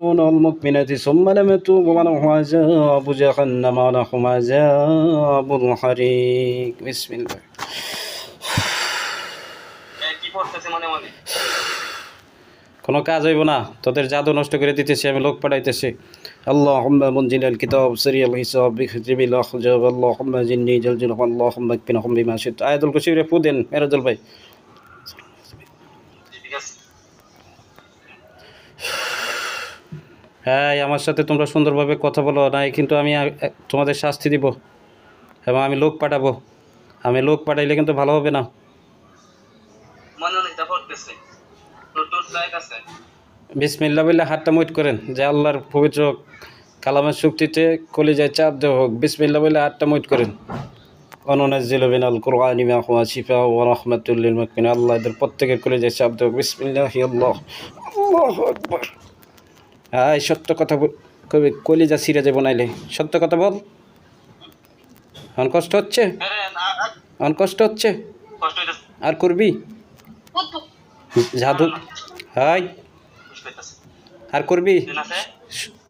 المؤمنات ثم لم يتوبوا ولهم عذاب جهنم ولهم عذاب الحريق بسم الله এ, কি পড়তেছে মনে মনে কোনো কাজ হইব না তোদের জাদু নষ্ট করে দিতেছি আমি লোক পাঠাইতেছি اللهم منزل الكتاب سري الحساب بختم الأحجاب اللهم جني جلجل اللهم اكفنهم بما شئت آية الكشير فودن মেরাজুল ভাই ঠিক আছে হ্যাঁ আমার সাথে তোমরা সুন্দরভাবে কথা বলো নাই কিন্তু আমি তোমাদের শাস্তি দিব এবং আমি লোক পাঠাবো। আমি লোক পাঠাইলে কিন্তু ভালো হবে না। বিসমিল্লা বললে হাতটা মুট করেন যে আল্লাহর পবিত্র কালামের শক্তিতে কলিজায় চাপ দেওয়া হোক বিসমিল্লা বললে হাতটা মুট করেন। অনুনাজিল বিন আল কোরআন হুয়া শিফা আল্লাহ এদের প্রত্যেকের কলিজায় চাপ দেওয়া হোক বিসমিল্লাহি আল্লাহ আল্লাহু আকবার। আয় সত্য কথা কবি কলিজা সিরে যাব নাইলে। সত্য কথা বল। অন কষ্ট হচ্ছে? অন কষ্ট হচ্ছে? আর করবি? জাদু হাই। আর করবি?